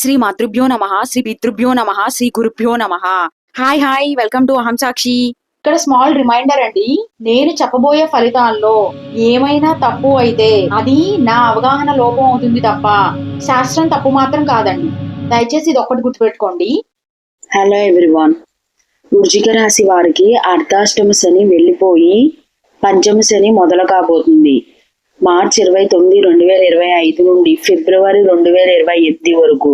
శ్రీ మాతృభ్యో నమ శ్రీ పితృభ్యో నమ శ్రీ గురుభ్యో నమ. హాయ్ హాయ్ వెల్కమ్ టు అహం సాక్షి ఇక్కడ స్మాల్ రిమైండర్ అండి నేను చెప్పబోయే ఫలితాల్లో ఏమైనా తప్పు అయితే అది నా అవగాహన లోపం అవుతుంది తప్ప శాస్త్రం తప్పు మాత్రం కాదండి. దయచేసి ఇది ఒక్కటి గుర్తుపెట్టుకోండి. హలో ఎవ్రీవాన్ వృశ్చిక రాశి వారికి అర్ధాష్టమ శని వెళ్ళిపోయి పంచమ శని మొదలు కాబోతుంది. మార్చి ఇరవై తొమ్మిది రెండు వేల ఇరవై ఐదు నుండి ఫిబ్రవరి రెండు వేల ఇరవై ఎనిమిది వరకు.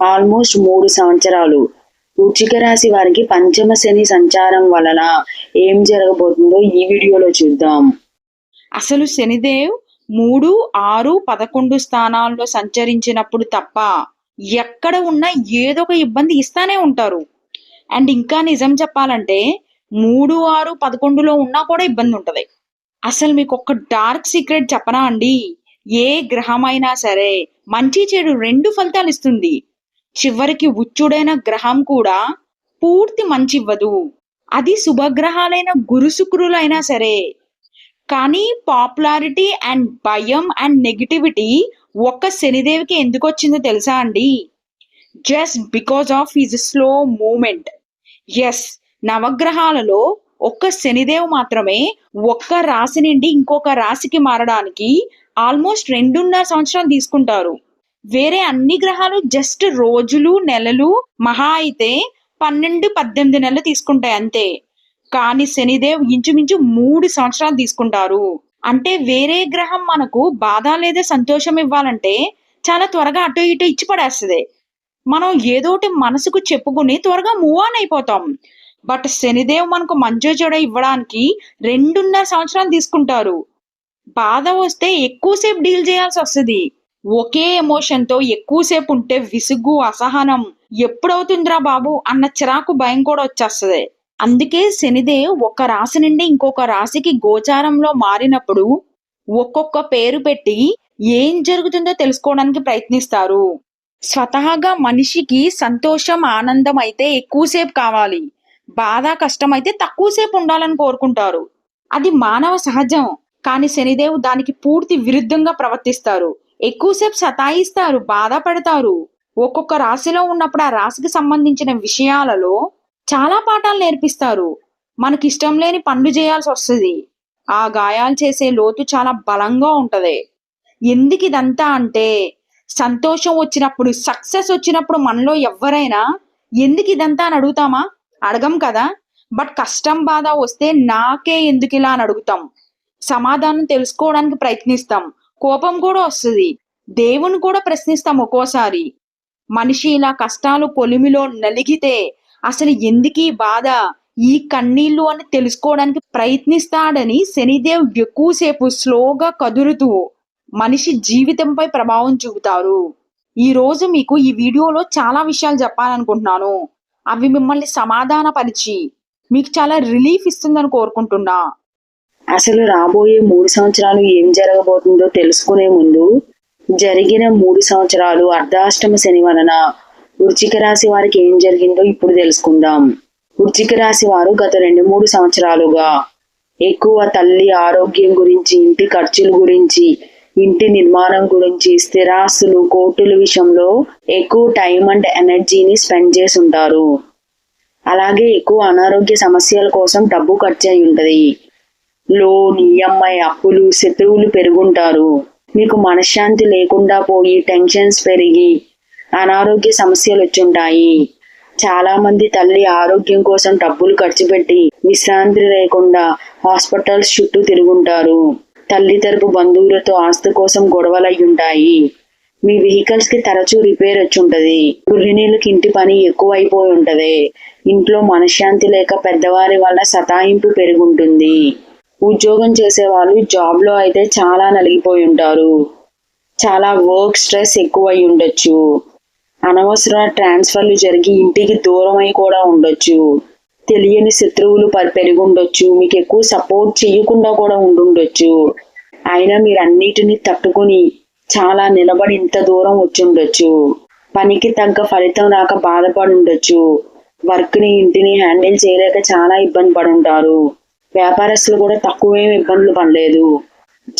ఆల్మోస్ట్ మూడు సంవత్సరాలు. వృచ్చిక రాశి వారికి పంచమ శని సంచారం వలన ఏం జరగబోతుందో ఈ వీడియోలో చూద్దాం. అసలు శనిదేవ్ మూడు ఆరు పదకొండు స్థానాల్లో సంచరించినప్పుడు తప్ప ఎక్కడ ఉన్నా ఏదో ఒక ఇబ్బంది ఇస్తానే ఉంటారు. అండ్ ఇంకా నిజం చెప్పాలంటే మూడు ఆరు పదకొండులో ఉన్నా కూడా ఇబ్బంది ఉంటది. అసలు మీకు ఒక డార్క్ సీక్రెట్ చెప్పనా అండి? ఏ గ్రహమైనా సరే మంచి చెడు రెండు ఫలితాలు ఇస్తుంది చివరికి ఉచ్చుడైన గ్రహం కూడా పూర్తి మంచి ఇవ్వదు అది శుభగ్రహాలైన గురు శుక్రులైనా సరే. కానీ పాపులారిటీ అండ్ భయం అండ్ నెగిటివిటీ ఒక్క శనిదేవికి ఎందుకు వచ్చిందో తెలుసా అండి? Just because of his slow movement. Yes నవగ్రహాలలో ఒక్క శనిదేవ్ మాత్రమే ఒక్క రాశి నుండి ఇంకొక రాశికి మారడానికి ఆల్మోస్ట్ రెండున్నర సంవత్సరాలు తీసుకుంటారు. వేరే అన్ని గ్రహాలు జస్ట్ రోజులు నెలలు మహా అయితే పన్నెండు పద్దెనిమిది నెలలు తీసుకుంటాయి అంతే. కానీ శనిదేవ్ ఇంచుమించు మూడు సంవత్సరాలు తీసుకుంటారు. అంటే వేరే గ్రహం మనకు బాధ లేదా సంతోషం ఇవ్వాలంటే చాలా త్వరగా అటు ఇటు ఇచ్చి పడేస్తుంది మనం ఏదోటి మనసుకు చెప్పుకుని త్వరగా మూవ్ ఆన్ అయిపోతాం. బట్ శనిదేవ్ మనకు మంచో చెడు ఇవ్వడానికి రెండున్నర సంవత్సరాలు తీసుకుంటారు. బాధ వస్తే ఎక్కువసేపు డీల్ చేయాల్సి వస్తుంది. ఒకే ఎమోషన్తో ఎక్కువసేపు ఉంటే విసుగు అసహనం ఎప్పుడవుతుందిరా బాబు అన్న చిరాకు భయం కూడా వచ్చేస్తుంది. అందుకే శనిదేవ్ ఒక రాశి నుండి ఇంకొక రాశికి గోచారంలో మారినప్పుడు ఒక్కొక్క పేరు పెట్టి ఏం జరుగుతుందో తెలుసుకోవడానికి ప్రయత్నిస్తారు. స్వతహాగా మనిషికి సంతోషం ఆనందం అయితే ఎక్కువసేపు కావాలి. బాధ కష్టం అయితే తక్కువసేపు ఉండాలని కోరుకుంటారు. అది మానవ సహజం. కానీ శనిదేవ్ దానికి పూర్తి విరుద్ధంగా ప్రవర్తిస్తారు. ఎక్కువసేపు సతాయిస్తారు బాధపడతారు ఒక్కొక్క రాశిలో ఉన్నప్పుడు ఆ రాశికి సంబంధించిన విషయాలలో చాలా పాఠాలు నేర్పిస్తారు. మనకి ఇష్టం లేని పనులు చేయాల్సి వస్తుంది. ఆ గాయాలు చేసే లోతు చాలా బలంగా ఉంటది. ఎందుకు ఇదంతా అంటే సంతోషం వచ్చినప్పుడు సక్సెస్ వచ్చినప్పుడు మనలో ఎవరైనా ఎందుకు ఇదంతా అని అడుగుతామా? అడగం కదా? బట్ కష్టం బాధ వస్తే నాకే ఎందుకు ఇలా అని అడుగుతాం. సమాధానం తెలుసుకోవడానికి ప్రయత్నిస్తాం. కోపం కూడా వస్తుంది. దేవుని కూడా ప్రశ్నిస్తాం ఒక్కోసారి. మనిషి ఇలా కష్టాలు పొలిమిలో నలిగితే అసలు ఎందుకీ బాధ? ఈ కన్నీళ్ళు అని తెలుసుకోవడానికి ప్రయత్నిస్తాడని శనిదేవ్ ఎక్కువసేపు స్లోగా కదులుతూ మనిషి జీవితంపై ప్రభావం చూపుతారు. ఈ రోజు మీకు ఈ వీడియోలో చాలా విషయాలు చెప్పాలనుకుంటున్నాను. అవి మిమ్మల్ని సమాధానపరిచి మీకు చాలా రిలీఫ్ ఇస్తుందని కోరుకుంటున్నా. అసలు రాబోయే మూడు సంవత్సరాలు ఏం జరగబోతుందో తెలుసుకునే ముందు జరిగిన మూడు సంవత్సరాలు అర్ధాష్టమ శని వలన వృచ్చిక రాశి వారికి ఏం జరిగిందో ఇప్పుడు తెలుసుకుందాం. వృచ్చిక రాశి వారు గత రెండు మూడు సంవత్సరాలుగా ఎక్కువ తల్లి ఆరోగ్యం గురించి ఇంటి ఖర్చుల గురించి ఇంటి నిర్మాణం గురించి స్థిరాస్తులు కోర్టుల విషయంలో ఎక్కువ టైం అండ్ ఎనర్జీని స్పెండ్ చేసి ఉంటారు అలాగే ఎక్కువ అనారోగ్య సమస్యల కోసం డబ్బు ఖర్చు అయి ఉంటుంది. లోన్ ఈఎంఐ అప్పులు శత్రువులు పెరుగుంటారు. మీకు మనశ్శాంతి లేకుండా పోయి టెన్షన్స్ పెరిగి అనారోగ్య సమస్యలు వచ్చుంటాయి. చాలా మంది తల్లి ఆరోగ్యం కోసం డబ్బులు ఖర్చు పెట్టి విశ్రాంతి లేకుండా హాస్పిటల్స్ చుట్టూ తిరుగుంటారు. తల్లి తరపు బంధువులతో ఆస్తి కోసం గొడవలు ఉంటాయి మీ వెహికల్స్కి తరచూ రిపేర్ వచ్చి ఉంటది గృహిణీలకు ఇంటి పని ఎక్కువ అయిపోయి ఉంటది ఇంట్లో మనశ్శాంతి లేక పెద్దవారి వల్ల సతాయింపు పెరుగుంటుంది. ఉద్యోగం చేసే వాళ్ళు జాబ్లో అయితే చాలా నలిగిపోయి ఉంటారు చాలా వర్క్ స్ట్రెస్ ఎక్కువ అయి ఉండొచ్చు అనవసర ట్రాన్స్ఫర్లు జరిగి ఇంటికి దూరం అయి కూడా ఉండొచ్చు. తెలియని శత్రువులు పెరిగి పెరుగుండొచ్చు. మీకు ఎక్కువ సపోర్ట్ చేయకుండా కూడా ఉండుండొచ్చు. అయినా మీరు అన్నిటిని తట్టుకుని చాలా నిలబడి ఇంత దూరం వచ్చి ఉండొచ్చు పనికి తగ్గ ఫలితం రాక బాధపడి ఉండొచ్చు వర్క్ని ఇంటిని హ్యాండిల్ చేయలేక చాలా ఇబ్బంది పడి ఉంటారు వ్యాపారస్తులు కూడా తక్కువేం ఇబ్బందులు పడలేదు.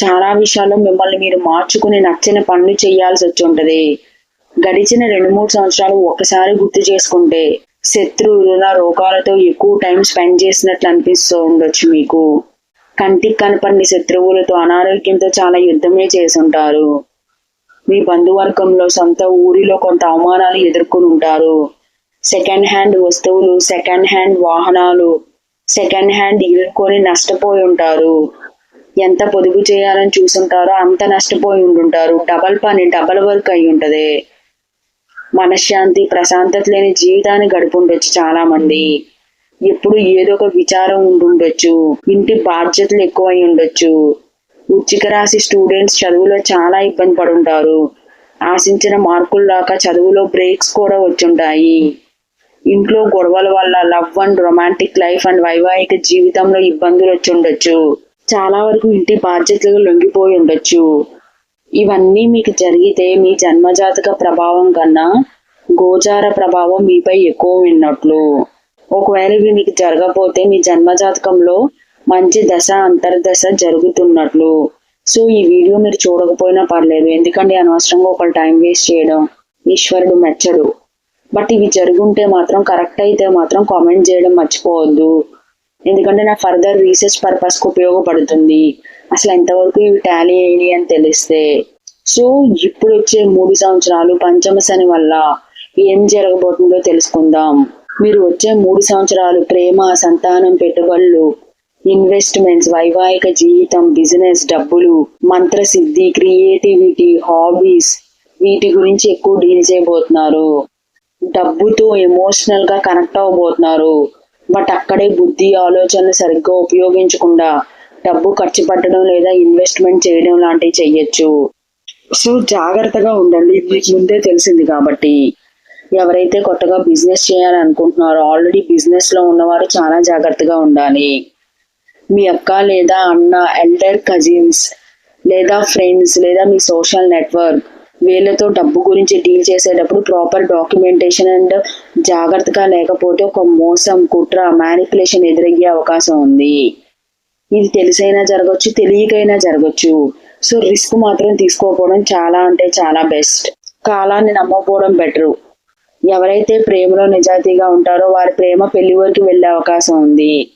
చాలా విషయాల్లో మిమ్మల్ని మీరు మార్చుకుని నచ్చని పనులు చేయాల్సి వచ్చి ఉంటది గడిచిన రెండు మూడు సంవత్సరాలు ఒక్కసారి గుర్తు చేసుకుంటే శత్రువుల రోగాలతో ఎక్కువ టైం స్పెండ్ చేసినట్లు అనిపిస్తూ ఉండొచ్చు మీకు. కంటికి కనపడిన శత్రువులతో అనారోగ్యంతో చాలా యుద్ధమే చేసుంటారు మీ బంధువర్గంలో సొంత ఊరిలో కొంత అవమానాలు ఎదుర్కొని ఉంటారు. సెకండ్ హ్యాండ్ వస్తువులు సెకండ్ హ్యాండ్ వాహనాలు సెకండ్ హ్యాండ్ ఎదుర్కొని నష్టపోయి ఉంటారు. ఎంత పొదుపు చేయాలని చూసుంటారో అంత నష్టపోయి ఉంటుంటారు డబల్ పని డబల్ వర్క్ అయి ఉంటది. మనశ్శాంతి ప్రశాంతత లేని జీవితాన్ని గడుపుండొచ్చు చాలా మంది ఎప్పుడు ఏదో ఒక విచారం ఉండుండొచ్చు. ఇంటి బాధ్యతలు ఎక్కువ అయి ఉండొచ్చు ఉచికరాశి స్టూడెంట్స్ చదువులో చాలా ఇబ్బంది పడుంటారు. ఆశించిన మార్కులు రాక చదువులో బ్రేక్స్ కూడా వచ్చుంటాయి. ఇంట్లో గొడవల వల్ల love and romantic life and వైవాహిక జీవితంలో ఇబ్బందులు వచ్చి ఉండొచ్చు చాలా వరకు ఇంటి బాధ్యతలు లొంగిపోయి ఉండొచ్చు. ఇవన్నీ మీకు జరిగితే మీ జన్మజాతక ప్రభావం కన్నా గోచార ప్రభావం మీపై ఎక్కువ విన్నట్లు ఒకవేళ ఇవి మీకు జరగకపోతే మీ జన్మజాతకంలో మంచి దశ అంతర్దశ జరుగుతున్నట్లు. సో ఈ వీడియో మీరు చూడకపోయినా పర్లేదు. ఎందుకంటే అనవసరంగా ఒకళ్ళు టైం వేస్ట్ చేయడం? ఈశ్వరుడు మెచ్చడు. బట్ ఇవి జరుగుంటే మాత్రం కరెక్ట్ అయితే మాత్రం కామెంట్ చేయడం మర్చిపోవద్దు. ఎందుకంటే నా ఫర్దర్ రీసెర్చ్ పర్పస్కి ఉపయోగపడుతుంది. అసలు ఎంతవరకు ఇవి టాలీ అయ్యి అని తెలిస్తే. సో ఇప్పుడు వచ్చే మూడు సంవత్సరాలు పంచమ శని వల్ల ఏం జరగబోతుందో తెలుసుకుందాం. మీరు వచ్చే మూడు సంవత్సరాలు ప్రేమ సంతానం పెట్టుబడులు ఇన్వెస్ట్మెంట్స్ వైవాహిక జీవితం బిజినెస్ డబ్బులు మంత్రసిద్ధి క్రియేటివిటీ హాబీస్ వీటి గురించి ఎక్కువ డీల్ చేయబోతున్నారు. డబ్బుతో ఎమోషనల్గా కనెక్ట్ అవ్వబోతున్నారు. బట్ అక్కడే బుద్ధి ఆలోచనలు సరిగ్గా ఉపయోగించకుండా డబ్బు ఖర్చు పెట్టడం లేదా ఇన్వెస్ట్మెంట్ చేయడం లాంటివి చెయ్యొచ్చు. సో జాగ్రత్తగా ఉండండి. మీకు ముందే తెలిసింది కాబట్టి. ఎవరైతే కొత్తగా బిజినెస్ చేయాలనుకుంటున్నారో ఆల్రెడీ బిజినెస్లో ఉన్నవారు చాలా జాగ్రత్తగా ఉండాలి. మీ అక్క లేదా అన్న ఎల్డర్ కజిన్స్ లేదా ఫ్రెండ్స్ లేదా మీ సోషల్ నెట్వర్క్ వీళ్ళతో డబ్బు గురించి డీల్ చేసేటప్పుడు ప్రాపర్ డాక్యుమెంటేషన్ అండ్ జాగ్రత్తగా లేకపోతే ఒక మోసం కుట్ర మ్యానిపులేషన్ ఎదురయ్యే అవకాశం ఉంది. ఇది తెలిసైనా జరగచ్చు తెలియకైనా జరగచ్చు. సో రిస్క్ మాత్రం తీసుకోకపోవడం చాలా అంటే చాలా బెస్ట్. కాలాన్ని నమ్మకపోవడం బెటరు. ఎవరైతే ప్రేమలో నిజాయితీగా ఉంటారో వారి ప్రేమ పెళ్ళి వరకు వెళ్ళే అవకాశం ఉంది.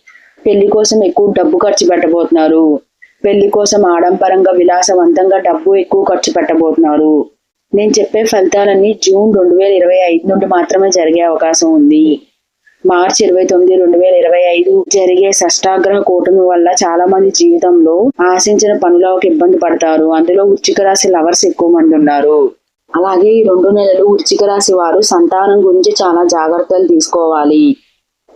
పెళ్ళి కోసం ఎక్కువ డబ్బు ఖర్చు పెట్టబోతున్నారు. పెళ్ళి కోసం ఆడంబరంగా విలాసవంతంగా డబ్బు ఎక్కువ ఖర్చు పెట్టబోతున్నారు. నేను చెప్పే ఫలితాలన్నీ జూన్ రెండు వేల ఇరవై ఐదు నుండి మాత్రమే జరిగే అవకాశం ఉంది. మార్చి ఇరవై తొమ్మిది రెండు వేల ఇరవై ఐదు జరిగే షష్టాగ్రహ కూటమి వల్ల చాలా మంది జీవితంలో ఆశించిన పనులకు ఇబ్బంది పడతారు. అందులో వృచ్చిక రాశి లవర్స్ ఎక్కువ మంది ఉన్నారు. అలాగే ఈ రెండు నెలలు వృచ్చిక రాశి వారు సంతానం గురించి చాలా జాగ్రత్తలు తీసుకోవాలి.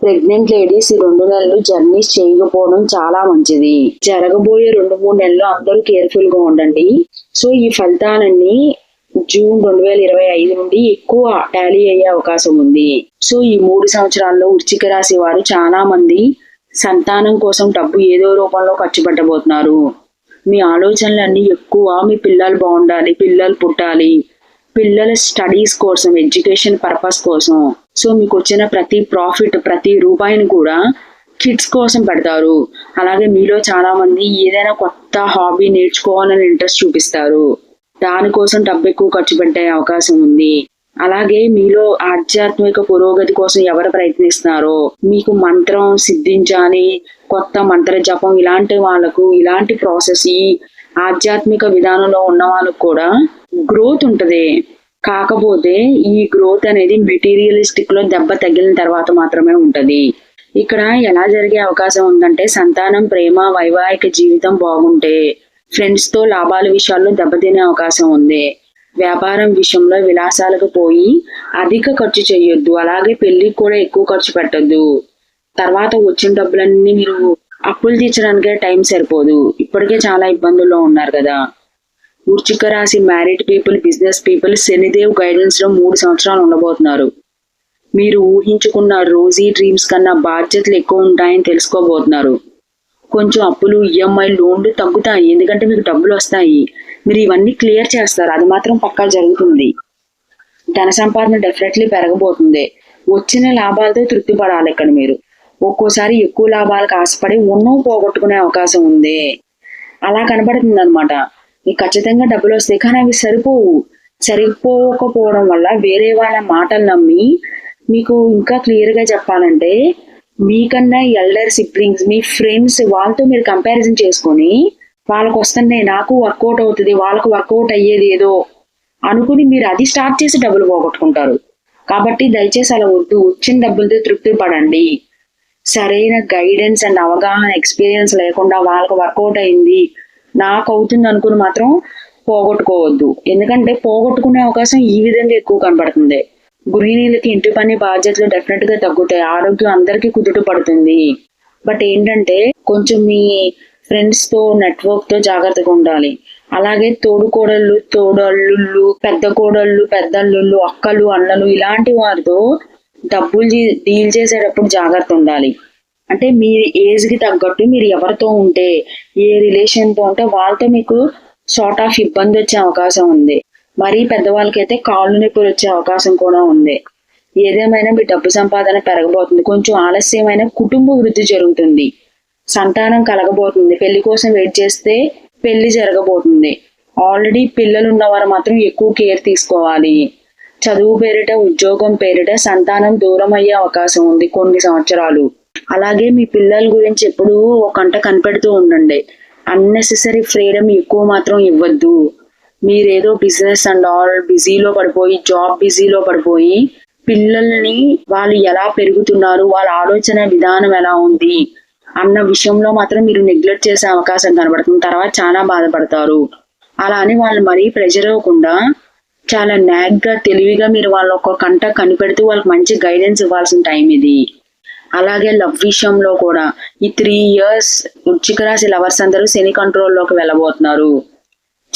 ప్రెగ్నెంట్ లేడీస్ ఈ రెండు నెలలు జర్నీస్ చేయకపోవడం చాలా మంచిది. జరగబోయే రెండు మూడు నెలలు అందరూ కేర్ఫుల్గా ఉండండి. సో ఈ ఫలితాలన్నీ జూన్ రెండు వేల ఇరవై ఐదు నుండి ఎక్కువ టాలీ అయ్యే అవకాశం ఉంది. సో ఈ మూడు సంవత్సరాల్లో వృచ్చిక రాశి వారు చాలా మంది సంతానం కోసం డబ్బు ఏదో రూపంలో ఖర్చు పెట్టబోతున్నారు. మీ ఆలోచనలన్నీ ఎక్కువ మీ పిల్లలు బాగుండాలి పిల్లలు పుట్టాలి పిల్లల స్టడీస్ కోసం ఎడ్యుకేషన్ పర్పస్ కోసం. సో మీకు వచ్చిన ప్రతి ప్రాఫిట్ ప్రతి రూపాయిని కూడా కిడ్స్ కోసం పెడతారు. అలాగే మీలో చాలా మంది ఏదైనా కొత్త హాబీ నేర్చుకోవాలని ఇంట్రెస్ట్ చూపిస్తారు. దానికోసం డబ్బు ఎక్కువ ఖర్చు పెట్టే అవకాశం ఉంది. అలాగే మీలో ఆధ్యాత్మిక పురోగతి కోసం ఎవరు ప్రయత్నిస్తున్నారో మీకు మంత్రం సిద్ధించాలి కొత్త మంత్ర జపం ఇలాంటి వాళ్ళకు ఇలాంటి ప్రాసెస్ ఈ ఆధ్యాత్మిక విధానంలో ఉన్న వాళ్ళకు కూడా గ్రోత్ ఉంటుంది. కాకపోతే ఈ గ్రోత్ అనేది మెటీరియలిస్టిక్లో దెబ్బ తగిలిన తర్వాత మాత్రమే ఉంటది. ఇక్కడ ఎలా జరిగే అవకాశం ఉందంటే సంతానం ప్రేమ వైవాహిక జీవితం బాగుంటే ఫ్రెండ్స్తో లాభాల విషయాల్లో దెబ్బతినే అవకాశం ఉంది. వ్యాపారం విషయంలో విలాసాలకు పోయి అధిక ఖర్చు చేయొద్దు అలాగే పెళ్ళికి కూడా ఎక్కువ ఖర్చు పెట్టద్దు. తర్వాత వచ్చిన డబ్బులన్నీ మీరు అప్పులు తీర్చడానికే టైం సరిపోదు. ఇప్పటికే చాలా ఇబ్బందుల్లో ఉన్నారు కదా. వృచ్చిక రాశి married people business people Shanidev గైడెన్స్లో మూడు సంవత్సరాలు ఉండబోతున్నారు. మీరు ఊహించుకున్న రోజీ డ్రీమ్స్ కన్నా బాధ్యతలు ఎక్కువ ఉంటాయని తెలుసుకోబోతున్నారు. కొంచెం అప్పులు ఈఎంఐ లోన్లు తగ్గుతాయి. ఎందుకంటే మీకు డబ్బులు వస్తాయి. మీరు ఇవన్నీ క్లియర్ చేస్తారు. అది మాత్రం పక్కా జరుగుతుంది. ధన సంపాదన డెఫినెట్లీ పెరగబోతుంది. వచ్చిన లాభాలతో తృప్తి పడాలి ఇక్కడ మీరు. ఒక్కోసారి ఎక్కువ లాభాలకు ఆశపడి ఉన్నో పోగొట్టుకునే అవకాశం ఉంది. అలా కనబడుతుంది అనమాట మీకు ఖచ్చితంగా డబ్బులు వస్తాయి. కానీ అవి సరిపోవు. సరిపోకపోవడం వల్ల వేరే వాళ్ళ మాటలు నమ్మి మీకు ఇంకా క్లియర్గా చెప్పాలంటే మీకన్నా ఎల్డర్ సిబ్లింగ్స్ మీ ఫ్రెండ్స్ వాళ్ళతో మీరు కంపారిజన్ చేసుకొని వాళ్ళకు వస్తున్నాయి నాకు వర్కౌట్ అవుతుంది వాళ్ళకు వర్కౌట్ అయ్యేది ఏదో అనుకుని మీరు అది స్టార్ట్ చేసి డబ్బులు పోగొట్టుకుంటారు. కాబట్టి దయచేసి అలా వద్దు వచ్చిన డబ్బులతో తృప్తి పడండి సరైన గైడెన్స్ అండ్ అవగాహన ఎక్స్పీరియన్స్ లేకుండా వాళ్ళకు వర్కౌట్ అయింది నాకు అవుతుంది అనుకుని మాత్రం పోగొట్టుకోవద్దు. ఎందుకంటే పోగొట్టుకునే అవకాశం ఈ విధంగా ఎక్కువ కనపడుతుంది గృహిణీలకి ఇంటి పని బాధ్యతలు డెఫినెట్గా తగ్గుతాయి. ఆరోగ్యం అందరికీ కుదుట పడుతుంది. బట్ ఏంటంటే కొంచెం మీ ఫ్రెండ్స్తో నెట్వర్క్తో జాగ్రత్తగా ఉండాలి. అలాగే తోడు కోడళ్ళు తోడల్లుళ్ళు పెద్ద కోడళ్ళు పెద్దల్లుళ్ళు అక్కలు అన్నలు ఇలాంటి వారితో డబ్బులు డీల్ చేసేటప్పుడు జాగ్రత్త ఉండాలి. అంటే మీ ఏజ్కి తగ్గట్టు మీరు ఎవరితో ఉంటే ఏ రిలేషన్తో ఉంటే వాళ్ళతో మీకు సార్ట్ ఆఫ్ ఇబ్బంది వచ్చే అవకాశం ఉంది. మరీ పెద్దవాళ్ళకైతే కాళ్ళు నొప్పులు వచ్చే అవకాశం కూడా ఉంది. ఏదేమైనా మీ డబ్బు సంపాదన పెరగబోతుంది. కొంచెం ఆలస్యమైన కుటుంబ వృద్ధి జరుగుతుంది. సంతానం కలగబోతుంది. పెళ్ళి కోసం వెయిట్ చేస్తే పెళ్ళి జరగబోతుంది. ఆల్రెడీ పిల్లలు ఉన్నవారు మాత్రం ఎక్కువ కేర్ తీసుకోవాలి. చదువు పేరిట ఉద్యోగం పేరిట సంతానం దూరం అయ్యే అవకాశం ఉంది కొన్ని సంవత్సరాలు. అలాగే మీ పిల్లల గురించి ఎప్పుడూ ఒక కంట కనిపెడుతూ ఉండండి. అన్నెసెసరీ ఫ్రీడమ్ ఎక్కువ మాత్రం ఇవ్వద్దు. మీరేదో బిజినెస్ అండ్ ఆల్ బిజీలో పడిపోయి జాబ్ బిజీలో పడిపోయి పిల్లల్ని వాళ్ళు ఎలా పెరుగుతున్నారు వాళ్ళ ఆలోచన విధానం ఎలా ఉంది అన్న విషయంలో మాత్రం మీరు నెగ్లెక్ట్ చేసే అవకాశం కనబడుతుంది. తర్వాత చాలా బాధపడతారు. అలా అని వాళ్ళు మరీ ప్రెజర్ అవ్వకుండా చాలా నాగ్గా తెలివిగా మీరు వాళ్ళ ఒక కంట కనిపెడుతూ వాళ్ళకి మంచి గైడెన్స్ ఇవ్వాల్సిన టైం ఇది. అలాగే లవ్ విషయంలో కూడా ఈ త్రీ ఇయర్స్ వృచ్చిక రాశి లవర్స్ అందరూ శని కంట్రోల్లోకి వెళ్ళబోతున్నారు.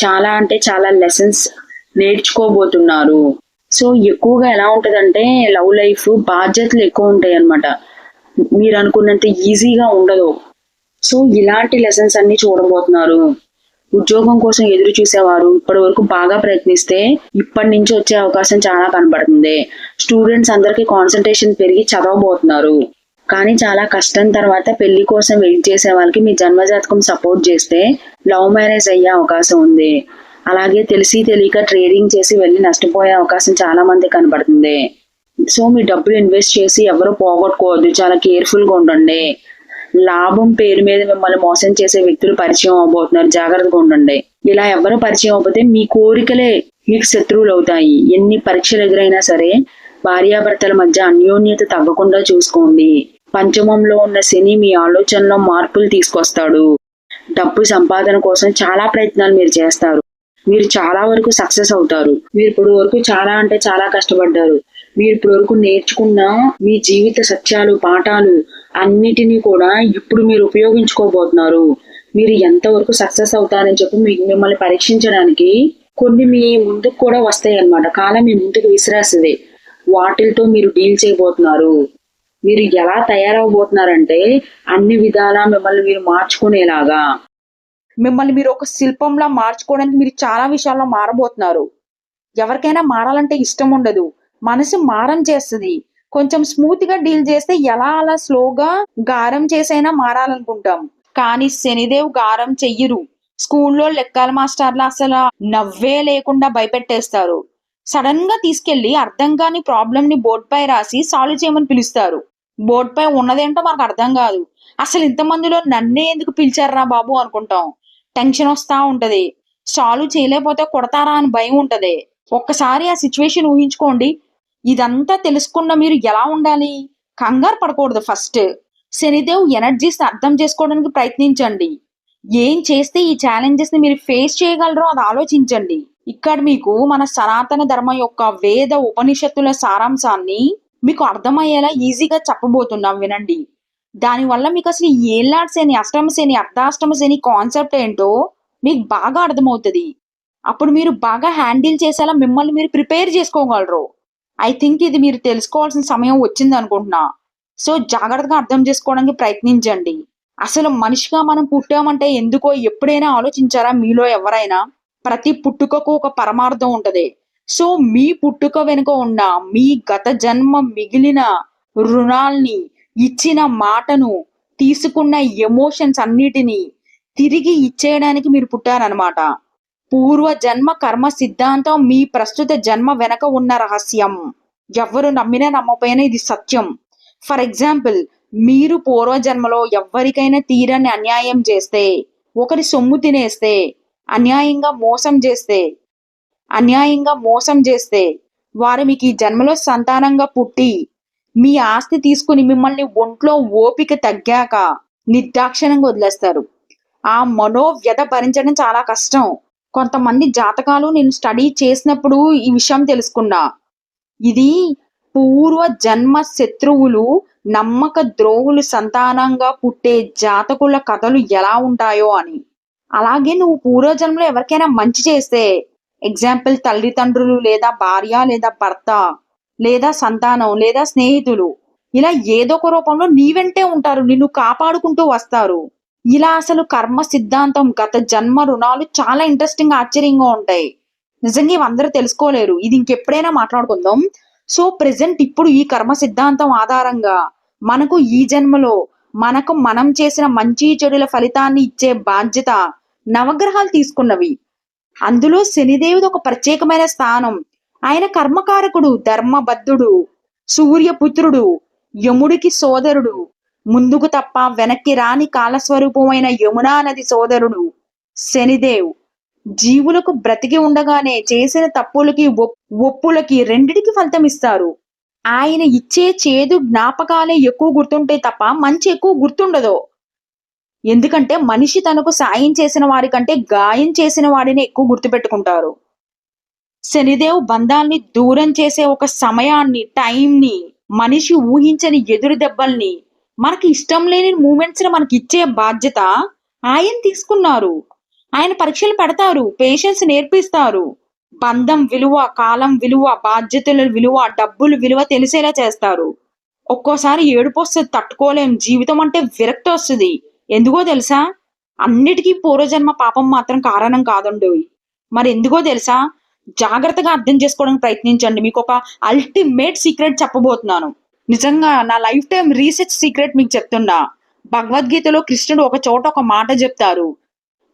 చాలా అంటే చాలా లెసన్స్ నేర్చుకోబోతున్నారు. సో ఎక్కువగా ఎలా ఉంటదంటే లవ్ లైఫ్ బాధ్యతలు ఎక్కువ ఉంటాయి అన్నమాట. మీరు అనుకున్నంత ఈజీగా ఉండదు. సో ఇలాంటి లెసన్స్ అన్ని చూడబోతున్నారు. ఉద్యోగం కోసం ఎదురు చూసేవారు ఇప్పటి వరకు బాగా ప్రయత్నిస్తే ఇప్పటి నుంచి వచ్చే అవకాశం చాలా కనబడుతుంది. స్టూడెంట్స్ అందరికీ కాన్సన్ట్రేషన్ పెరిగి చదవబోతున్నారు. కానీ చాలా కష్టం తర్వాత పెళ్ళి కోసం వెయిట్ చేసే వాళ్ళకి మీ జన్మజాతకం సపోర్ట్ చేస్తే లవ్ మ్యారేజ్ అయ్యే అవకాశం ఉంది. అలాగే తెలిసి తెలియక ట్రేడింగ్ చేసి వెళ్ళి నష్టపోయే అవకాశం చాలా మంది కనబడుతుంది. సో మీ డబ్బులు ఇన్వెస్ట్ చేసి ఎవరు పోగొట్టుకోవద్దు. చాలా కేర్ఫుల్గా ఉండండి. లాభం పేరు మీద మిమ్మల్ని మోసం చేసే వ్యక్తులు పరిచయం అవబోతున్నారు జాగ్రత్తగా ఉండండి. ఇలా ఎవరు పరిచయం అవ్వతే మీ కోరికలే మీకు శత్రువులు అవుతాయి. ఎన్ని పరీక్షలు ఎదురైనా సరే భార్యాభర్తల మధ్య అన్యోన్యత తగ్గకుండా చూసుకోండి. పంచమంలో ఉన్న శని మీ ఆలోచనలో మార్పులు తీసుకొస్తాడు. డబ్బు సంపాదన కోసం చాలా ప్రయత్నాలు మీరు చేస్తారు. మీరు చాలా వరకు సక్సెస్ అవుతారు. మీరు ఇప్పుడు వరకు చాలా అంటే చాలా కష్టపడ్డారు. మీరు ఇప్పుడు వరకు నేర్చుకున్న మీ జీవిత సత్యాలు పాఠాలు అన్నిటినీ కూడా ఇప్పుడు మీరు ఉపయోగించుకోబోతున్నారు. మీరు ఎంతవరకు సక్సెస్ అవుతారని చెప్పి మీ మిమ్మల్ని పరీక్షించడానికి కొన్ని మీ ముందుకు కూడా వస్తాయి అన్నమాట కాలం మీ ముందుకు విసిరేస్తుంది. వాటిలతో మీరు డీల్ చేయబోతున్నారు. మీరు ఎలా తయారవబోతున్నారంటే అన్ని విధాలా మిమ్మల్ని మీరు మార్చుకునేలాగా. మిమ్మల్ని మీరు ఒక శిల్పంలా మార్చుకోవడానికి మీరు చాలా విషయాల్లో మారబోతున్నారు. ఎవరికైనా మారాలంటే ఇష్టం ఉండదు. మనసు మారం చేస్తుంది. కొంచెం స్మూత్గా డీల్ చేస్తే ఎలా అలా స్లోగా గారం చేసైనా మారాలనుకుంటాం. కానీ శనిదేవ్ గారం చెయ్యరు. స్కూల్లో లెక్కల మాస్టర్లు అసలు నవ్వే లేకుండా భయపెట్టేస్తారు. సడన్గా తీసుకెళ్ళి అర్థం కాని ప్రాబ్లం ని బోర్డ్ పై రాసి సాల్వ్ చేయమని పిలుస్తారు. బోర్డు పై ఉన్నదేంటో మనకు అర్థం కాదు. అసలు ఇంతమందిలో నన్నే ఎందుకు పిలిచారా బాబు అనుకుంటాం. టెన్షన్ వస్తా ఉంటది. సాల్వ్ చేయలేకపోతే కొడతారా అని భయం ఉంటది. ఒక్కసారి ఆ సిచ్యువేషన్ ఊహించుకోండి. ఇదంతా తెలుసుకున్న మీరు ఎలా ఉండాలి? కంగారు పడకూడదు ఫస్ట్. శనిదేవ్ ఎనర్జీస్ అర్థం చేసుకోవడానికి ప్రయత్నించండి. ఏం చేస్తే ఈ ఛాలెంజెస్ని మీరు ఫేస్ చేయగలరో అది ఆలోచించండి. ఇక్కడ మీకు మన సనాతన ధర్మం యొక్క వేద ఉపనిషత్తుల సారాంశాన్ని మీకు అర్థమయ్యేలా ఈజీగా చెప్పబోతున్నాం వినండి. దానివల్ల మీకు అసలు ఈ ఏళ్ళాడు అష్టమస్ అని శని అర్ధాష్టమ కాన్సెప్ట్ ఏంటో మీకు బాగా అర్థమవుతుంది. అప్పుడు మీరు బాగా హ్యాండిల్ చేసేలా మిమ్మల్ని మీరు ప్రిపేర్ చేసుకోగలరు. ఐ థింక్ ఇది మీరు తెలుసుకోవాల్సిన సమయం వచ్చింది అనుకుంటున్నా. సో జాగ్రత్తగా అర్థం చేసుకోవడానికి ప్రయత్నించండి. అసలు మనిషిగా మనం పుట్టామంటే ఎందుకో ఎప్పుడైనా ఆలోచించారా మీలో ఎవరైనా? ప్రతి పుట్టుకకు ఒక పరమార్థం ఉంటుంది. సో మీ పుట్టుక వెనుక ఉన్న మీ గత జన్మ మిగిలిన రుణాల్ని ఇచ్చిన మాటను తీసుకున్న ఎమోషన్స్ అన్నిటినీ తిరిగి ఇచ్చేయడానికి మీరు పుట్టారనమాట పూర్వ జన్మ కర్మ సిద్ధాంతం మీ ప్రస్తుత జన్మ వెనక ఉన్న రహస్యం. ఎవరు నమ్మినా నమ్మపోయినా ఇది సత్యం. ఫర్ ఎగ్జాంపుల్ మీరు పూర్వ జన్మలో ఎవరికైనా తీరని అన్యాయం చేస్తే ఒకరి సొమ్ము తినేస్తే అన్యాయంగా మోసం చేస్తే అన్యాయంగా మోసం చేస్తే వారు మీకు ఈ జన్మలో సంతానంగా పుట్టి మీ ఆస్తి తీసుకుని మిమ్మల్ని ఒంట్లో ఓపిక తగ్గాక నిర్దాక్షిణంగా వదిలేస్తారు. ఆ మనోవ్యధ భరించడం చాలా కష్టం. కొంతమంది జాతకాలు నేను స్టడీ చేసినప్పుడు ఈ విషయం తెలుసుకున్నా. ఇది పూర్వ జన్మ శత్రువులు నమ్మక ద్రోహులు సంతానంగా పుట్టే జాతకుల కథలు ఎలా ఉంటాయో అని. అలాగే నువ్వు పూర్వజన్మలో ఎవరికైనా మంచి చేస్తే ఎగ్జాంపుల్ తల్లిదండ్రులు లేదా భార్య లేదా భర్త లేదా సంతానం లేదా స్నేహితులు. ఇలా ఏదో ఒక రూపంలో నీ వెంటే ఉంటారు నిన్ను కాపాడుకుంటూ వస్తారు. ఇలా అసలు కర్మ సిద్ధాంతం గత జన్మ రుణాలు చాలా ఇంట్రెస్టింగ్ ఆశ్చర్యంగా ఉంటాయి. నిజంగా ఇవందరూ అందరూ తెలుసుకోలేరు. ఇది ఇంకెప్పుడైనా మాట్లాడుకుందాం. సో ప్రెసెంట్ ఇప్పుడు ఈ కర్మ సిద్ధాంతం ఆధారంగా మనకు ఈ జన్మలో మనకు మనం చేసిన మంచి చెడుల ఫలితాన్ని ఇచ్చే బాధ్యత నవగ్రహాలు తీసుకున్నవి. అందులో శనిదేవుడు ఒక ప్రత్యేకమైన స్థానం. ఆయన కర్మకారకుడు ధర్మబద్ధుడు సూర్యపుత్రుడు యముడికి సోదరుడు ముందుకు తప్ప వెనక్కి రాని కాలస్వరూపమైన యమునా నది సోదరుడు శనిదేవ్. జీవులకు బ్రతికి ఉండగానే చేసిన తప్పులకి ఒప్- ఒప్పులకి రెండిటికి ఫలితం ఇస్తారు. ఆయన ఇచ్చే చేదు జ్ఞాపకాలే ఎక్కువ గుర్తుంటే తప్ప మంచి ఎక్కువ గుర్తుండదు. ఎందుకంటే మనిషి తనకు సాయం చేసిన వారి కంటే గాయం చేసిన వాడిని ఎక్కువ గుర్తుపెట్టుకుంటారు. శనిదేవ్ బంధాల్ని దూరం చేసే ఒక సమయాన్ని టైంని మనిషి ఊహించని ఎదురు దెబ్బల్ని మనకి ఇష్టం లేని మూమెంట్స్ని మనకి ఇచ్చే బాధ్యత ఆయన తీసుకున్నారు. ఆయన పరీక్షలు పెడతారు పేషెన్స్ నేర్పిస్తారు. బంధం విలువ కాలం విలువ బాధ్యతల విలువ డబ్బులు విలువ తెలిసేలా చేస్తారు. ఒక్కోసారి ఏడుపు వస్తుంది తట్టుకోలేం జీవితం అంటే విరక్తి వస్తుంది. ఎందుకో తెలుసా? అన్నిటికీ పూర్వజన్మ పాపం మాత్రం కారణం కాదండి. మరి ఎందుకో తెలుసా? జాగ్రత్తగా అర్థం చేసుకోవడానికి ప్రయత్నించండి. మీకు ఒక అల్టిమేట్ సీక్రెట్ చెప్పబోతున్నాను. నిజంగా నా లైఫ్ టైం రీసెర్చ్ సీక్రెట్ మీకు చెప్తున్నా. భగవద్గీతలో కృష్ణుడు ఒక చోట ఒక మాట చెప్తారు.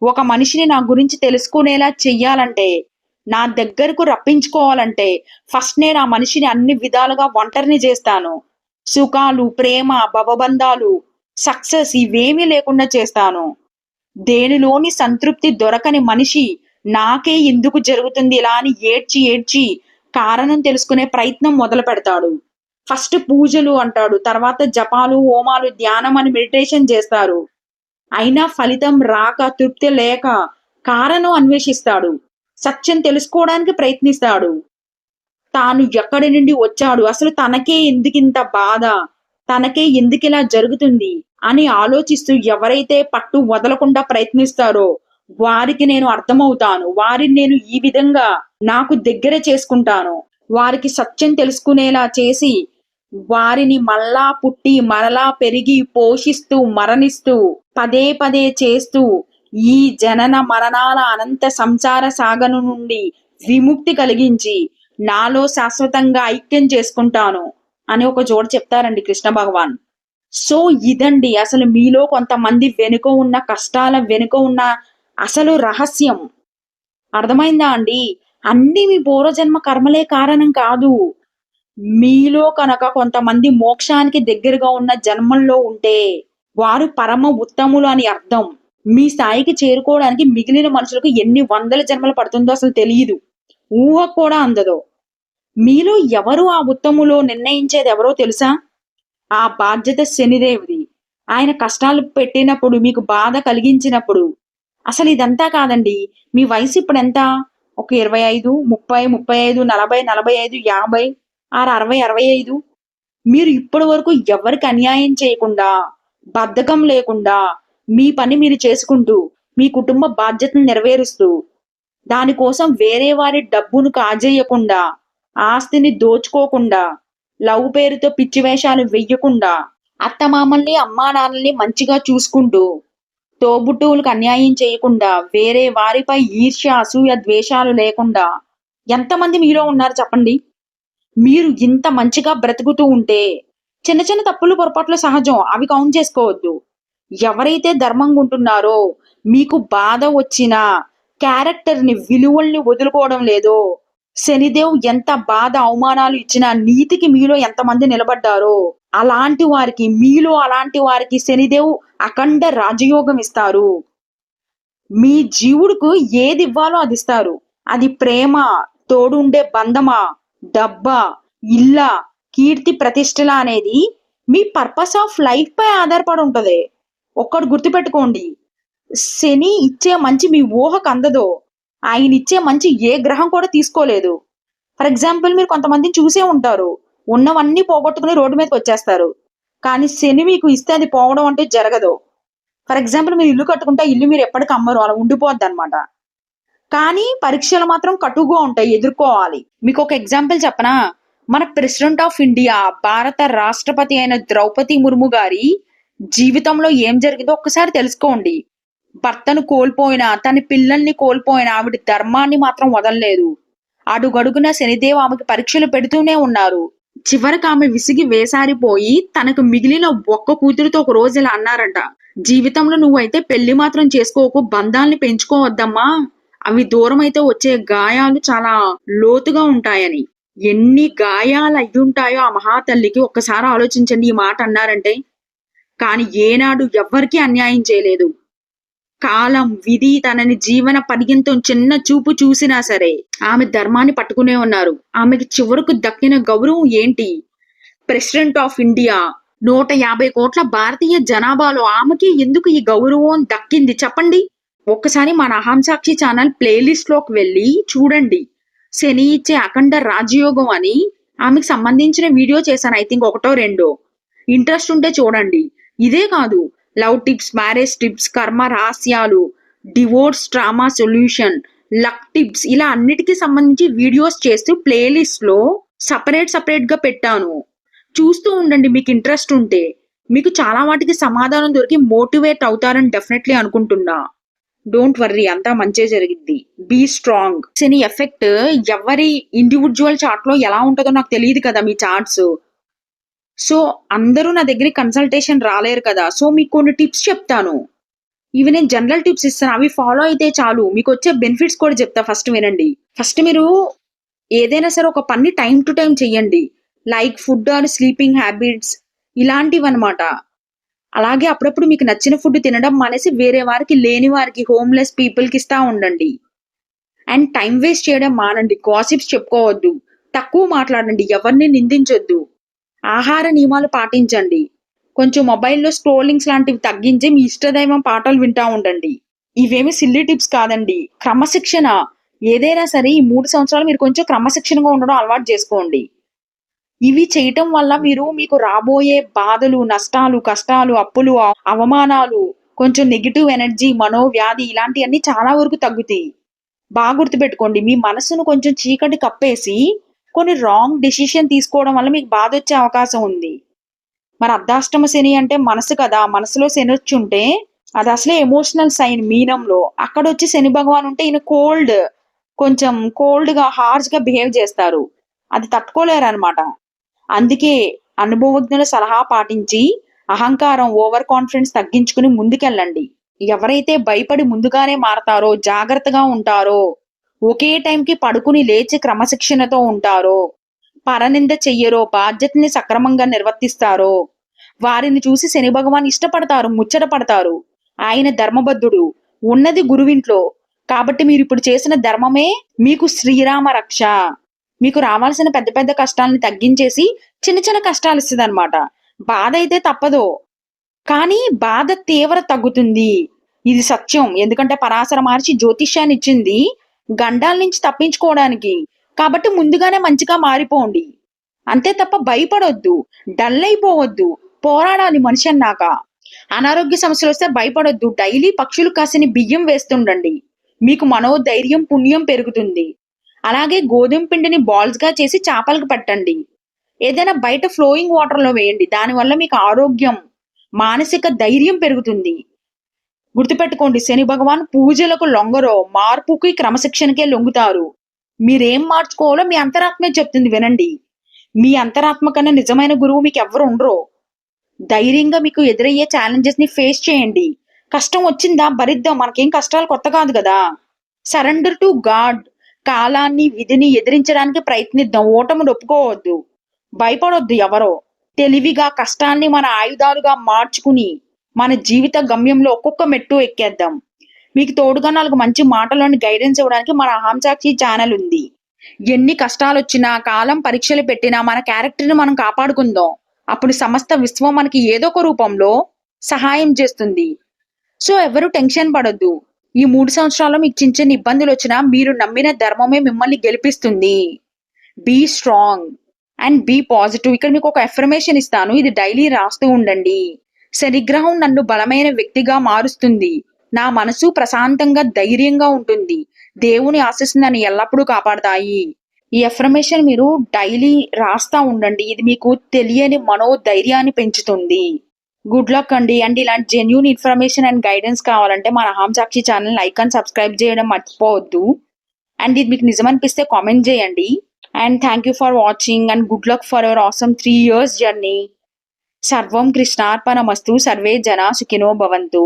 ఒక మనిషిని నా గురించి తెలుసుకునేలా చెయ్యాలంటే నా దగ్గరకు రప్పించుకోవాలంటే ఫస్ట్ నేను ఆ మనిషిని అన్ని విధాలుగా ఒంటరిని చేస్తాను. సుఖాలు ప్రేమ భవబంధాలు సక్సెస్ ఇవేమీ లేకుండా చేస్తాను. దేనిలోని సంతృప్తి దొరకని మనిషి నాకే ఎందుకు జరుగుతుంది ఇలా అని ఏడ్చి ఏడ్చి కారణం తెలుసుకునే ప్రయత్నం మొదలు పెడతాడు. ఫస్ట్ పూజలు అంటాడు తర్వాత జపాలు హోమాలు ధ్యానం అని మెడిటేషన్ చేస్తారు. అయినా ఫలితం రాక తృప్తి లేక కారణం అన్వేషిస్తాడు సత్యం తెలుసుకోవడానికి ప్రయత్నిస్తాడు. తాను ఎక్కడి నుండి వచ్చాడు? అసలు తనకే ఎందుకింత బాధ? తనకే ఎందుకు ఇలా జరుగుతుంది అని ఆలోచిస్తూ ఎవరైతే పట్టు వదలకుండా ప్రయత్నిస్తారో వారికి నేను అర్థమవుతాను. వారిని నేను ఈ విధంగా నాకు దగ్గర చేసుకుంటాను. వారికి సత్యం తెలుసుకునేలా చేసి వారిని మళ్ళా పుట్టి మరలా పెరిగి పోషిస్తూ మరణిస్తూ పదే పదే చేస్తూ ఈ జనన మరణాల అనంత సంసార సాగను నుండి విముక్తి కలిగించి నాలో శాశ్వతంగా ఐక్యం చేసుకుంటాను. అని ఒక జోడు చెప్తారండి కృష్ణ భగవాన్. సో ఇదండి అసలు మీలో కొంతమంది వెనుక ఉన్న కష్టాల వెనుక ఉన్న అసలు రహస్యం. అర్థమైందా అండి? అన్ని మీ పూర్వజన్మ కర్మలే కారణం కాదు. మీలో కనుక కొంతమంది మోక్షానికి దగ్గరగా ఉన్న జన్మల్లో ఉంటే వారు పరమ ఉత్తములు అని అర్థం. మీ స్థాయికి చేరుకోవడానికి మిగిలిన మనుషులకు ఎన్ని వందల జన్మలు పడుతుందో అసలు తెలియదు ఊహ కూడా అందదో. మీలో ఎవరు ఆ ఉత్తములో నిర్ణయించేది ఎవరో తెలుసా? ఆ బాధ్యత శనిదేవుది. ఆయన కష్టాలు పెట్టినప్పుడు మీకు బాధ కలిగించినప్పుడు. అసలు ఇదంతా కాదండి. మీ వయసు ఇప్పుడు ఎంత ఒక ఇరవై ఐదు ముప్పై ముప్పై ఐదు నలభై నలభై ఐదు యాభై ఆరు అరవై అరవై ఐదు. మీరు ఇప్పటి వరకు ఎవరికి అన్యాయం చేయకుండా బద్ధకం లేకుండా మీ పని మీరు చేసుకుంటూ మీ కుటుంబ బాధ్యతను నెరవేరుస్తూ దానికోసం వేరే వారి డబ్బును కాజేయకుండా ఆస్తిని దోచుకోకుండా లవ్ పేరుతో పిచ్చి వేషాలు వెయ్యకుండా అత్తమామల్ని అమ్మా నాన్నల్ని మంచిగా చూసుకుంటూ తోబుట్టువులకు అన్యాయం చేయకుండా వేరే వారిపై ఈర్ష్య అసూయ ద్వేషాలు లేకుండా ఎంతమంది మీలో ఉన్నారు చెప్పండి? మీరు ఇంత మంచిగా బ్రతుకుతూ ఉంటే చిన్న చిన్న తప్పులు పొరపాట్లు సహజం. అవి కౌంట్ చేసుకోవద్దు. ఎవరైతే ధర్మంగా ఉంటున్నారో మీకు బాధ వచ్చినా క్యారెక్టర్ని విలువల్ని వదులుకోవడం లేదో శనిదేవ్ ఎంత బాధ అవమానాలు ఇచ్చినా నీతికి మీలో ఎంతమంది నిలబడ్డారో అలాంటి వారికి మీలో అలాంటి వారికి శనిదేవ్ అఖండ రాజయోగం ఇస్తారు. మీ జీవుడుకు ఏది ఇవ్వాలో అది ఇస్తారు. అది ప్రేమ తోడుండే బంధమా డబ్బా ఇల్లా కీర్తి ప్రతిష్టల అనేది మీ పర్పస్ ఆఫ్ లైఫ్ పై ఆధారపడి ఉంటుంది. ఒక్కటి గుర్తుపెట్టుకోండి. శని ఇచ్చే మంచి మీ ఊహకు అందదో ఆయన ఇచ్చే మంచి ఏ గ్రహం కూడా తీసుకోలేదు. ఫర్ ఎగ్జాంపుల్ మీరు కొంతమందిని చూసే ఉంటారు. ఉన్నవన్నీ పోగొట్టుకుని రోడ్డు మీదకి వచ్చేస్తారు. కానీ శని మీకు ఇస్తే అది పోవడం అంటే జరగదు. ఫర్ ఎగ్జాంపుల్ మీరు ఇల్లు కట్టుకుంటే ఇల్లు మీరు ఎప్పటికి అమ్మరు. అలా ఉండిపోద్ది అనమాట కానీ పరీక్షలు మాత్రం కటుగా ఉంటాయి. ఎదుర్కోవాలి. మీకు ఒక ఎగ్జాంపుల్ చెప్పనా? మన ప్రెసిడెంట్ ఆఫ్ ఇండియా భారత రాష్ట్రపతి అయిన ద్రౌపది ముర్ము గారి జీవితంలో ఏం జరిగిందో ఒక్కసారి తెలుసుకోండి. భర్తను కోల్పోయినా తన పిల్లల్ని కోల్పోయినా ఆవిడ ధర్మాన్ని మాత్రం వదలలేదు. అడుగడుగున శనిదేవ్ ఆమెకి పరీక్షలు పెడుతూనే ఉన్నారు. చివరికి ఆమె విసిగి వేసారిపోయి తనకు మిగిలిన ఒక్క కూతురితో ఒక రోజు ఇలా అన్నారంట. జీవితంలో నువ్వైతే పెళ్ళి మాత్రం చేసుకోకు బంధాల్ని పెంచుకోవద్దమ్మా. అవి దూరం అయితే వచ్చే గాయాలు చాలా లోతుగా ఉంటాయని. ఎన్ని గాయాలు అయి ఉంటాయో ఆ మహాతల్లికి ఒక్కసారి ఆలోచించండి ఈ మాట అన్నారంటే. కానీ ఏనాడు ఎవ్వరికీ అన్యాయం చేయలేదు. కాలం విధి తనని జీవన పర్యంతం చిన్న చూపు చూసినా సరే ఆమె ధర్మాన్ని పట్టుకునే ఉన్నారు. ఆమెకి చివరకు దక్కిన గౌరవం ఏంటి? ప్రెసిడెంట్ ఆఫ్ ఇండియా నూట యాభై కోట్ల భారతీయ జనాభాలో ఆమెకి ఎందుకు ఈ గౌరవం దక్కింది చెప్పండి? ఒక్కసారి మన అహంసాక్షి ఛానల్ ప్లేలిస్ట్లోకి వెళ్ళి చూడండి. శని ఇచ్చే అఖండ రాజయోగం అని ఆమెకు సంబంధించిన వీడియో చేశాను ఐ థింక్ ఒకటో రెండో. ఇంట్రెస్ట్ ఉంటే చూడండి. ఇదే కాదు లవ్ టిప్స్ మ్యారేజ్ టిప్స్ కర్మ రహస్యాలు divorce drama solution luck tips ఇలా అన్నిటికీ సంబంధించి వీడియోస్ చేస్తూ ప్లేలిస్ట్లో సపరేట్ సపరేట్గా పెట్టాను. చూస్తూ ఉండండి మీకు ఇంట్రెస్ట్ ఉంటే. మీకు చాలా వాటికి సమాధానం దొరికి మోటివేట్ అవుతారని డెఫినెట్లీ అనుకుంటున్నా. డోంట్ వర్రీ అంతా మంచిగా జరిగింది బీ స్ట్రాంగ్. శని ఎఫెక్ట్ ఎవరి ఇండివిజువల్ చార్ట్లో ఎలా ఉంటుందో నాకు తెలియదు కదా మీ చార్ట్స్. సో అందరూ నా దగ్గరికి కన్సల్టేషన్ రాలేరు కదా. సో మీకు కొన్ని టిప్స్ చెప్తాను. ఇవి నేను జనరల్ టిప్స్ ఇస్తాను. అవి ఫాలో అయితే చాలు. మీకు వచ్చే బెనిఫిట్స్ కూడా చెప్తా. ఫస్ట్ వినండి. ఫస్ట్ మీరు ఏదైనా సరే ఒక పని టైం టు టైం చెయ్యండి. Like food or sleeping habits ఇలాంటివి అనమాట అలాగే అప్పుడప్పుడు మీకు నచ్చిన ఫుడ్ తినడం మానేసి వేరే వారికి లేని వారికి హోమ్లెస్ పీపుల్కి ఇస్తా ఉండండి. అండ్ టైం వేస్ట్ చేయడం మానండి. గాసిప్స్ చెప్పుకోవద్దు. తక్కువ మాట్లాడండి. ఎవరిని నిందించొద్దు. ఆహార నియమాలు పాటించండి. కొంచెం మొబైల్లో స్క్రోలింగ్స్ లాంటివి తగ్గించి మీ ఇష్టదైవం పాటలు వింటా ఉండండి. ఇవేమి సిల్లీ టిప్స్ కాదండి. క్రమశిక్షణ. ఏదైనా సరే ఈ మూడు సంవత్సరాలు మీరు కొంచెం క్రమశిక్షణగా ఉండడం అలవాటు చేసుకోండి. ఇవి చేయటం వల్ల మీరు మీకు రాబోయే బాధలు నష్టాలు కష్టాలు అప్పులు అవమానాలు కొంచెం నెగిటివ్ ఎనర్జీ మనోవ్యాధి ఇలాంటివన్నీ చాలా వరకు తగ్గుతాయి. బాగా గుర్తుపెట్టుకోండి. మీ మనసును కొంచెం చీకటి కప్పేసి కొన్ని రాంగ్ డెసిషన్ తీసుకోవడం వల్ల మీకు బాధ వచ్చే అవకాశం ఉంది. మరి అర్ధాష్టమ శని అంటే మనసు కదా మనసులో శని వచ్చి ఉంటే అది అసలే ఎమోషనల్ సైన్ మీనంలో. అక్కడ వచ్చి శని భగవాన్ ఉంటే ఈయన కోల్డ్ కొంచెం కోల్డ్గా గా బిహేవ్ చేస్తారు. అది తట్టుకోలేరు అనమాట అందుకే అనుభవజ్ఞుల సలహా పాటించి అహంకారం ఓవర్ కాన్ఫిడెన్స్ తగ్గించుకుని ముందుకెళ్ళండి. ఎవరైతే భయపడి ముందుగానే మారతారో జాగ్రత్తగా ఉంటారో ఒకే టైంకి పడుకుని లేచి క్రమశిక్షణతో ఉంటారో పరనింద చెయ్యరో బాధ్యతని సక్రమంగా నిర్వర్తిస్తారో వారిని చూసి శని భగవాన్ ఇష్టపడతారు ముచ్చట పడతారు. ఆయన ధర్మబద్ధుడు ఉన్నది గురువింట్లో. కాబట్టి మీరు ఇప్పుడు చేసిన ధర్మమే మీకు శ్రీరామ రక్ష. మీకు రావాల్సిన పెద్ద పెద్ద కష్టాలని తగ్గించేసి చిన్న చిన్న కష్టాలు ఇస్తుంది అనమాట బాధ అయితే తప్పదు. కానీ బాధ తీవ్ర తగ్గుతుంది. ఇది సత్యం. ఎందుకంటే పరాశర మహర్షి జ్యోతిష్యాన్ని ఇచ్చింది గండాల నుంచి తప్పించుకోవడానికి. కాబట్టి ముందుగానే మంచిగా మారిపోండి. అంతే తప్ప భయపడొద్దు. డల్ అయిపోవద్దు. పోరాడాలి మనిషి అన్నాక అనారోగ్య సమస్యలు వస్తే భయపడొద్దు. డైలీ పక్షులు కాసిన బియ్యం వేస్తుండండి. మీకు మనోధైర్యం పుణ్యం పెరుగుతుంది. అలాగే గోధుమ పిండిని బాల్స్గా చేసి చేపలకు పెట్టండి. ఏదైనా బయట ఫ్లోయింగ్ వాటర్లో వేయండి. దానివల్ల మీకు ఆరోగ్యం మానసిక ధైర్యం పెరుగుతుంది. గుర్తుపెట్టుకోండి శని భగవాన్ పూజలకు లొంగరో మార్పుకి క్రమశిక్షణకే లొంగుతారు. మీరేం మార్చుకోవాలో మీ అంతరాత్మే చెప్తుంది వినండి. మీ అంతరాత్మ కన్నా నిజమైన గురువు మీకు ఎవరు ఉండరు. ధైర్యంగా మీకు ఎదురయ్యే ఛాలెంజెస్ని ఫేస్ చేయండి. కష్టం వచ్చిందా? భరిద్దాం? మనకేం కష్టాలు కొత్త కాదు కదా. సరెండర్ టు గాడ్ కాలాన్ని విధిని ఎదిరించడానికి ప్రయత్నిద్దాం. ఓటము ఒప్పుకోవద్దు. భయపడొద్దు ఎవరో. తెలివిగా కష్టాన్ని మన ఆయుధాలుగా మార్చుకుని మన జీవిత గమ్యంలో ఒక్కొక్క మెట్టు ఎక్కేద్దాం. మీకు తోడుగా నాలుగు మంచి మాటలను గైడెన్స్ ఇవ్వడానికి మన అహంసాక్షి ఛానల్ ఉంది. ఎన్ని కష్టాలు వచ్చినా కాలం పరీక్షలు పెట్టినా మన క్యారెక్టర్ని మనం కాపాడుకుందాం. అప్పుడు సమస్త విశ్వం మనకి ఏదో ఒక రూపంలో సహాయం చేస్తుంది. సో ఎవరు టెన్షన్ పడొద్దు. ఈ మూడు సంవత్సరాల్లో మీకు చిన్న చిన్న ఇబ్బందులు వచ్చినా మీరు నమ్మిన ధర్మమే మిమ్మల్ని గెలిపిస్తుంది. Be strong and be positive ఇక్కడ మీకు ఒక ఎఫర్మేషన్ ఇస్తాను. ఇది డైలీ రాస్తూ ఉండండి. శనిగ్రహం నన్ను బలమైన వ్యక్తిగా మారుస్తుంది. నా మనసు ప్రశాంతంగా ధైర్యంగా ఉంటుంది. దేవుని ఆశీస్సు నన్ను ఎల్లప్పుడూ కాపాడతాయి. ఈ అఫర్మేషన్ మీరు డైలీ రాస్తా ఉండండి. ఇది మీకు తెలియని మనోధైర్యాన్ని పెంచుతుంది. గుడ్ లక్ అండి. అండ్ ఇలాంటి జెన్యున్ ఇన్ఫర్మేషన్ అండ్ గైడెన్స్ కావాలంటే మన Sakshi channel like and subscribe చేయడం మర్చిపోవద్దు. అండ్ ఇది మీకు నిజం అనిపిస్తే కామెంట్ చేయండి. And thank you for watching and good luck for your awesome three years journey సర్వం కృష్ణార్పణమస్తు సర్వే జనా సుఖినో భవంతు.